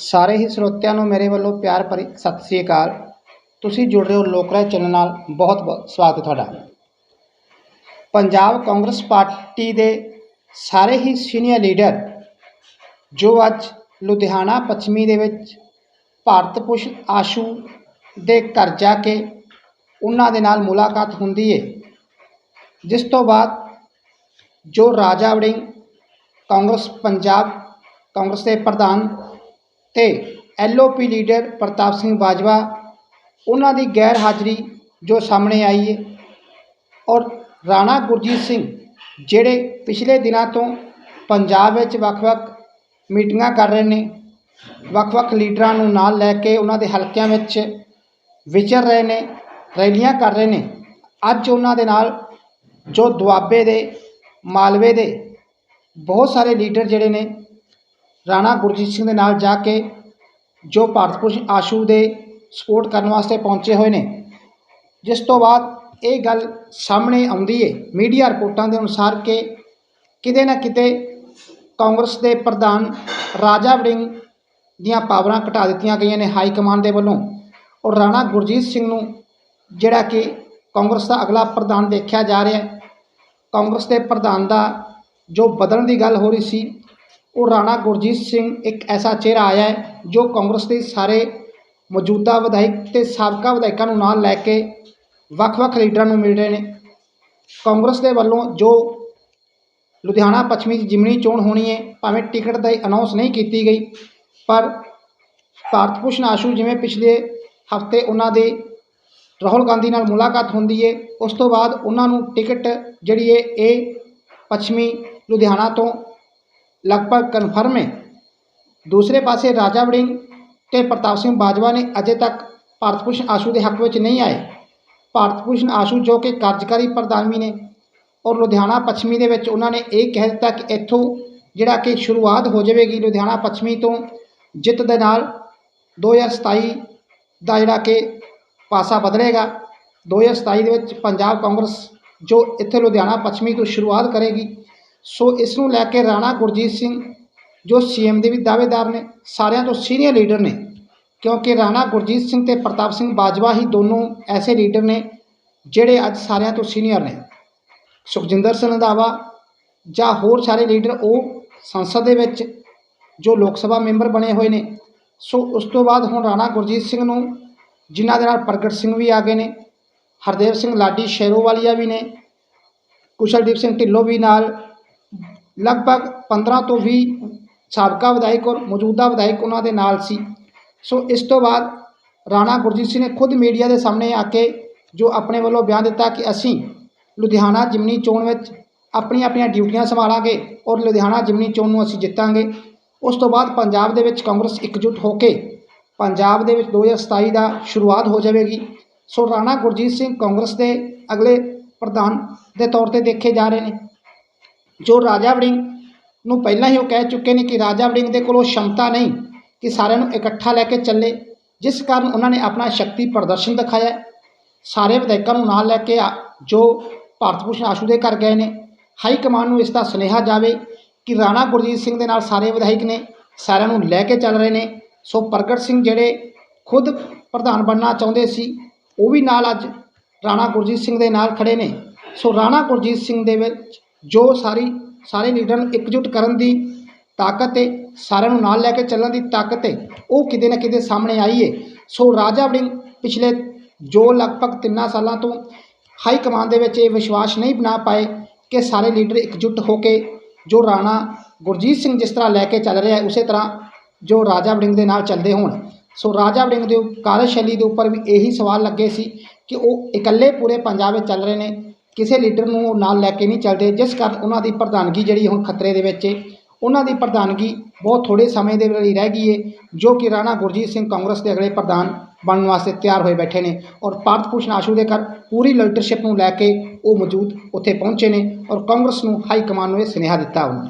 ਸਾਰੇ ਹੀ ਸਰੋਤਿਆਂ ਨੂੰ ਮੇਰੇ ਵੱਲੋਂ ਪਿਆਰ ਭਰੀ ਸਤਿ ਸ੍ਰੀ ਅਕਾਲ। ਤੁਸੀਂ ਜੁੜ ਰਹੇ ਹੋ ਲੋਕਰਾਜ ਚੈਨਲ ਨਾਲ। ਬਹੁਤ ਬਹੁਤ ਸਵਾਗਤ ਹੈ ਤੁਹਾਡਾ। ਪੰਜਾਬ ਕਾਂਗਰਸ ਪਾਰਟੀ ਦੇ ਸਾਰੇ ਹੀ ਸੀਨੀਅਰ ਲੀਡਰ, ਜੋ ਅੱਜ ਲੁਧਿਆਣਾ ਪੱਛਮੀ ਦੇ ਵਿੱਚ ਭਾਰਤ ਭੂਸ਼ਣ ਆਸ਼ੂ ਦੇ ਘਰ ਜਾ ਕੇ ਉਹਨਾਂ ਦੇ ਨਾਲ ਮੁਲਾਕਾਤ ਹੁੰਦੀ ਹੈ ਜਿਸ ਤੋਂ ਬਾਅਦ ਜੋ ਰਾਜਾ ਵੜਿੰਗ ਕਾਂਗਰਸ ਪੰਜਾਬ ਕਾਂਗਰਸ ਦੇ ਪ੍ਰਧਾਨ ਤੇ ਐਲਓਪੀ ਲੀਡਰ ਪ੍ਰਤਾਪ ਸਿੰਘ ਬਾਜਵਾ, ਉਹਨਾਂ ਦੀ ਗੈਰ ਹਾਜ਼ਰੀ ਜੋ ਸਾਹਮਣੇ ਆਈ ਹੈ ਔਰ ਰਾਣਾ ਗੁਰਜੀਤ ਸਿੰਘ, ਜਿਹੜੇ ਪਿਛਲੇ ਦਿਨਾਂ ਤੋਂ ਪੰਜਾਬ ਵਿੱਚ ਵੱਖ-ਵੱਖ ਮੀਟਿੰਗਾਂ ਕਰ ਰਹੇ ਨੇ, ਵੱਖ-ਵੱਖ ਲੀਡਰਾਂ ਨੂੰ ਨਾਲ ਲੈ ਕੇ ਉਹਨਾਂ ਦੇ ਹਲਕਿਆਂ ਵਿੱਚ ਵਿਚਰ ਰਹੇ ਨੇ, ਰੈਲੀਆਂ ਕਰ ਰਹੇ ਨੇ, ਅੱਜ ਉਹਨਾਂ ਦੇ ਨਾਲ ਜੋ ਦੁਆਬੇ ਦੇ, ਮਾਲਵੇ ਦੇ ਬਹੁਤ ਸਾਰੇ ਲੀਡਰ ਜਿਹੜੇ ਨੇ ਰਾਣਾ ਗੁਰਜੀਤ ਸਿੰਘ ਦੇ ਨਾਲ ਜਾ ਕੇ ਜੋ ਭਾਰਤ ਭੂਸ਼ਣ ਆਸ਼ੂ ਦੇ ਸਪੋਰਟ ਕਰਨ ਵਾਸਤੇ ਪਹੁੰਚੇ ਹੋਏ ਨੇ। ਜਿਸ ਤੋਂ ਬਾਅਦ ਇਹ ਗੱਲ ਸਾਹਮਣੇ ਆਉਂਦੀ ਹੈ ਮੀਡੀਆ ਰਿਪੋਰਟਾਂ ਦੇ ਅਨੁਸਾਰ ਕਿ ਕਿਤੇ ਨਾ ਕਿਤੇ ਕਾਂਗਰਸ ਦੇ ਪ੍ਰਧਾਨ ਰਾਜਾ ਵੜਿੰਗ ਦੀਆਂ ਪਾਵਰਾਂ ਘਟਾ ਦਿੱਤੀਆਂ ਗਈਆਂ ਨੇ ਹਾਈ ਕਮਾਂਡ ਦੇ ਵੱਲੋਂ। ਔਰ ਰਾਣਾ ਗੁਰਜੀਤ ਸਿੰਘ ਨੂੰ ਜਿਹੜਾ ਕਿ ਕਾਂਗਰਸ ਦਾ ਅਗਲਾ ਪ੍ਰਧਾਨ ਦੇਖਿਆ ਜਾ ਰਿਹਾ ਹੈ, ਕਾਂਗਰਸ ਦੇ ਪ੍ਰਧਾਨ ਦਾ ਜੋ ਬਦਲਣ ਦੀ ਗੱਲ ਹੋ ਰਹੀ ਸੀ ਉਹ ਰਾਣਾ ਗੁਰਜੀਤ ਸਿੰਘ ਇੱਕ ਐਸਾ ਚਿਹਰਾ ਆਇਆ ਹੈ ਜੋ ਕਾਂਗਰਸ ਦੇ ਸਾਰੇ ਮੌਜੂਦਾ ਵਿਧਾਇਕ ਤੇ ਸਾਬਕਾ ਵਿਧਾਇਕਾਂ ਨੂੰ ਨਾਲ ਲੈ ਕੇ ਵੱਖ-ਵੱਖ ਲੀਡਰਾਂ ਨੂੰ ਮਿਲ ਰਹੇ ਨੇ। ਕਾਂਗਰਸ ਦੇ ਵੱਲੋਂ ਜੋ ਲੁਧਿਆਣਾ ਪੱਛਮੀ ਦੀ ਜਿਮਣੀ ਚੋਣ ਹੋਣੀ ਹੈ, ਭਾਵੇਂ ਟਿਕਟ ਦਾ ਅਨਾਉਂਸ ਨਹੀਂ ਕੀਤੀ ਗਈ, ਪਰ ਭਾਰਤ ਭੂਸ਼ਣ ਆਸ਼ੂ ਜਿਵੇਂ ਪਿਛਲੇ ਹਫ਼ਤੇ ਉਹਨਾਂ ਦੇ ਰਾਹੁਲ ਗਾਂਧੀ ਨਾਲ ਮੁਲਾਕਾਤ ਹੁੰਦੀ ਹੈ, ਉਸ ਤੋਂ ਬਾਅਦ ਉਹਨਾਂ ਨੂੰ ਟਿਕਟ ਜਿਹੜੀ ਹੈ, ਇਹ ਪੱਛਮੀ ਲੁਧਿਆਣਾ ਤੋਂ ਲਗਭਗ ਕਨਫਰਮ ਹੈ ਦੂਸਰੇ ਪਾਸੇ ਰਾਜਾ ਵੜਿੰਗ ਤੇ ਪ੍ਰਤਾਪ ਸਿੰਘ ਬਾਜਵਾ ਨੇ ਅਜੇ ਤੱਕ ਭਾਰਤ ਭੂਸ਼ਣ ਆਸ਼ੂ ਦੇ ਹੱਕ ਵਿੱਚ ਨਹੀਂ ਆਏ ਭਾਰਤ ਭੂਸ਼ਣ ਆਸ਼ੂ ਜੋ ਕਿ ਕਾਰਜਕਾਰੀ ਪ੍ਰਧਾਨ ਵੀ ਨੇ ਔਰ ਲੁਧਿਆਣਾ ਪੱਛਮੀ ਦੇ ਵਿੱਚ ਉਹਨਾਂ ਨੇ ਇਹ ਕਹਿ ਦਿੱਤਾ ਕਿ ਇੱਥੋਂ ਜਿਹੜਾ ਕਿ ਸ਼ੁਰੂਆਤ ਹੋ ਜਾਵੇਗੀ ਲੁਧਿਆਣਾ ਪੱਛਮੀ ਤੋਂ ਜਿੱਤ ਦੇ ਨਾਲ 2027 ਦਾ ਜਿਹੜਾ ਕਿ ਪਾਸਾ ਬਦਲੇਗਾ 2027 ਦੇ ਵਿੱਚ ਪੰਜਾਬ ਕਾਂਗਰਸ ਜੋ ਇੱਥੇ ਲੁਧਿਆਣਾ ਪੱਛਮੀ ਤੋਂ ਸ਼ੁਰੂਆਤ ਕਰੇਗੀ ਸੋ ਇਸ ਨੂੰ ਲੈ ਕੇ ਰਾਣਾ ਗੁਰਜੀਤ ਸਿੰਘ, ਜੋ ਸੀਐਮ ਦੇ ਵੀ ਦਾਅਵੇਦਾਰ ਨੇ, ਸਾਰਿਆਂ ਤੋਂ ਸੀਨੀਅਰ ਲੀਡਰ ਨੇ। ਕਿਉਂਕਿ ਰਾਣਾ ਗੁਰਜੀਤ ਸਿੰਘ ਤੇ ਪ੍ਰਤਾਪ ਸਿੰਘ ਬਾਜਵਾ ਹੀ ਦੋਨੋਂ ਐਸੇ ਲੀਡਰ ਨੇ, ਜਿਹੜੇ ਅੱਜ ਸਾਰਿਆਂ ਤੋਂ ਸੀਨੀਅਰ ਨੇ। ਸੁਖਜਿੰਦਰ ਸਿੰਘ ਰੰਧਾਵਾ ਜਾਂ ਹੋਰ ਸਾਰੇ ਲੀਡਰ ਉਹ ਸੰਸਦ ਦੇ ਵਿੱਚ, ਜੋ ਲੋਕ ਸਭਾ ਮੈਂਬਰ ਬਣੇ ਹੋਏ ਨੇ। ਸੋ ਉਸ ਤੋਂ ਬਾਅਦ ਹੁਣ ਰਾਣਾ ਗੁਰਜੀਤ ਸਿੰਘ ਨੂੰ, ਜਿਨ੍ਹਾਂ ਦੇ ਨਾਲ ਪ੍ਰਗਟ ਸਿੰਘ ਵੀ ਆ ਗਏ ਨੇ, ਹਰਦੇਵ ਸਿੰਘ ਲਾਡੀ ਸ਼ੇਰੋਵਾਲੀਆ ਵੀ ਨੇ, ਕੁਸ਼ਲਦੀਪ ਸਿੰਘ ਢਿੱਲੋਂ ਵੀ ਨਾਲ ਲਗਭਗ 15 ਤੋਂ 20 ਸਾਬਕਾ ਵਿਧਾਇਕ ਔਰ ਮੌਜੂਦਾ ਵਿਧਾਇਕ ਉਹਨਾਂ ਦੇ ਨਾਲ ਸੀ। ਸੋ ਇਸ ਤੋਂ ਬਾਅਦ ਰਾਣਾ ਗੁਰਜੀਤ ਸਿੰਘ ਨੇ ਖੁਦ ਮੀਡੀਆ ਦੇ ਸਾਹਮਣੇ ਆ ਕੇ ਜੋ ਆਪਣੇ ਵੱਲੋਂ ਬਿਆਨ ਦਿੱਤਾ ਕਿ ਅਸੀਂ ਲੁਧਿਆਣਾ ਜਿਮਨੀ ਚੋਣ ਵਿੱਚ ਆਪਣੀਆਂ ਆਪਣੀਆਂ ਡਿਊਟੀਆਂ ਸੰਭਾਲਾਂਗੇ ਔਰ ਲੁਧਿਆਣਾ ਜਿਮਨੀ ਚੋਣ ਨੂੰ ਅਸੀਂ ਜਿੱਤਾਂਗੇ। ਉਸ ਤੋਂ ਬਾਅਦ ਪੰਜਾਬ ਦੇ ਵਿੱਚ ਕਾਂਗਰਸ ਇਕਜੁੱਟ ਹੋ ਕੇ ਪੰਜਾਬ ਦੇ ਵਿੱਚ 2027 ਦਾ ਸ਼ੁਰੂਆਤ ਹੋ ਜਾਵੇਗੀ। ਸੋ ਰਾਣਾ ਗੁਰਜੀਤ ਸਿੰਘ ਕਾਂਗਰਸ ਦੇ ਅਗਲੇ ਪ੍ਰਧਾਨ ਦੇ ਤੌਰ ਤੇ ਦੇਖੇ ਜਾ ਰਹੇ ਨੇ। ਜੋ ਰਾਜਾ ਵੜਿੰਗ ਨੂੰ ਪਹਿਲਾਂ ਹੀ ਉਹ ਕਹਿ ਚੁੱਕੇ ਨੇ ਕਿ ਰਾਜਾ ਵੜਿੰਗ ਦੇ ਕੋਲ ਉਹ ਸ਼ਮਤਾ ਨਹੀਂ, ਕਿ ਸਾਰਿਆਂ ਨੂੰ ਇਕੱਠਾ ਲੈ ਕੇ ਚੱਲੇ। ਜਿਸ ਕਾਰਨ ਉਹਨਾਂ ਨੇ ਆਪਣਾ ਸ਼ਕਤੀ ਪ੍ਰਦਰਸ਼ਨ ਦਿਖਾਇਆ। ਸਾਰੇ ਵਿਧਾਇਕਾਂ ਨੂੰ ਨਾਲ ਲੈ ਕੇ ਆ- ਜੋ ਭਾਰਤ ਭੂਸ਼ਣ ਆਸ਼ੂ ਦੇ ਘਰ ਗਏ ਨੇ। ਹਾਈ ਕਮਾਂਡ ਨੂੰ ਇਸ ਦਾ ਸੁਨੇਹਾ ਜਾਵੇ ਕਿ ਰਾਣਾ ਗੁਰਜੀਤ ਸਿੰਘ ਦੇ ਨਾਲ ਸਾਰੇ ਵਿਧਾਇਕ ਨੇ ਸਾਰਿਆਂ ਨੂੰ ਲੈ ਕੇ ਚੱਲ ਰਹੇ ਨੇ। ਸੋ ਪ੍ਰਗਟ ਸਿੰਘ ਜਿਹੜੇ ਖੁਦ ਪ੍ਰਧਾਨ ਬਣਨਾ ਚਾਹੁੰਦੇ ਸੀ, ਉਹ ਵੀ ਨਾਲ ਅੱਜ ਰਾਣਾ ਗੁਰਜੀਤ ਸਿੰਘ ਦੇ ਨਾਲ ਖੜੇ ਨੇ। ਸੋ ਰਾਣਾ ਗੁਰਜੀਤ ਸਿੰਘ ਦੇ ਵਿੱਚ ਜੋ ਸਾਰੀ, ਸਾਰੇ ਲੀਡਰਾਂ ਨੂੰ ਇਕਜੁੱਟ ਕਰਨ ਦੀ ਤਾਕਤ ਹੈ ਸਾਰਿਆਂ ਨੂੰ ਨਾਲ ਲੈ ਕੇ ਚੱਲਣ ਦੀ ਤਾਕਤ ਹੈ ਉਹ ਕਿਤੇ ਨਾ ਕਿਤੇ ਸਾਹਮਣੇ ਆਈ ਹੈ ਸੋ ਰਾਜਾ ਵੜਿੰਗ ਪਿਛਲੇ ਜੋ ਲਗਭਗ ਤਿੰਨਾਂ ਸਾਲਾਂ ਤੋਂ ਹਾਈ ਕਮਾਂਡ ਦੇ ਵਿੱਚ ਇਹ ਵਿਸ਼ਵਾਸ ਨਹੀਂ ਬਣਾ ਪਾਏ ਕਿ ਸਾਰੇ ਲੀਡਰ ਇਕਜੁੱਟ ਹੋ ਕੇ ਜੋ ਰਾਣਾ ਗੁਰਜੀਤ ਸਿੰਘ ਜਿਸ ਤਰ੍ਹਾਂ ਲੈ ਕੇ ਚੱਲ ਰਿਹਾ ਹੈ, ਉਸੇ ਤਰ੍ਹਾਂ ਜੋ ਰਾਜਾ ਵੜਿੰਗ ਦੇ ਨਾਲ ਚੱਲਦੇ ਹੋਣ। ਸੋ ਰਾਜਾ ਵੜਿੰਗ ਦੇ ਕਾਰਜਸ਼ੈਲੀ ਦੇ ਉੱਪਰ ਵੀ ਇਹੀ ਸਵਾਲ ਲੱਗੇ ਸੀ ਕਿ ਉਹ ਇਕੱਲੇ ਪੂਰੇ ਪੰਜਾਬ ਵਿੱਚ ਚੱਲ ਰਹੇ ਨੇ ਕਿਸੇ ਲੀਡਰ ਨੂੰ ਉਹ ਨਾਲ ਲੈ ਕੇ ਨਹੀਂ ਚੱਲਦੇ, ਜਿਸ ਕਾਰਨ ਉਹਨਾਂ ਦੀ ਪ੍ਰਧਾਨਗੀ ਜਿਹੜੀ ਹੁਣ ਖਤਰੇ ਦੇ ਵਿੱਚ ਏ। ਉਹਨਾਂ ਦੀ ਪ੍ਰਧਾਨਗੀ ਬਹੁਤ ਥੋੜੇ ਸਮੇਂ ਦੇ ਲਈ ਰਹਿ ਗਈ ਹੈ ਜੋ ਕਿ ਰਾਣਾ ਗੁਰਜੀਤ ਸਿੰਘ ਕਾਂਗਰਸ ਦੇ ਅਗਲੇ ਪ੍ਰਧਾਨ ਬਣਨ ਵਾਸਤੇ ਤਿਆਰ ਹੋਏ ਬੈਠੇ ਨੇ। ਔਰ ਭਾਰਤ ਭੂਸ਼ਣ ਆਸ਼ੂ ਦੇ ਘਰ ਪੂਰੀ ਲੀਡਰਸ਼ਿਪ ਨੂੰ ਲੈ ਕੇ ਉਹ ਮੌਜੂਦ ਉੱਥੇ ਪਹੁੰਚੇ ਨੇ ਔਰ ਕਾਂਗਰਸ ਨੂੰ ਹਾਈ ਕਮਾਨ ਨੂੰ ਇਹ ਸੁਨੇਹਾ ਦਿੱਤਾ ਉਹਨਾਂ। ਨੇ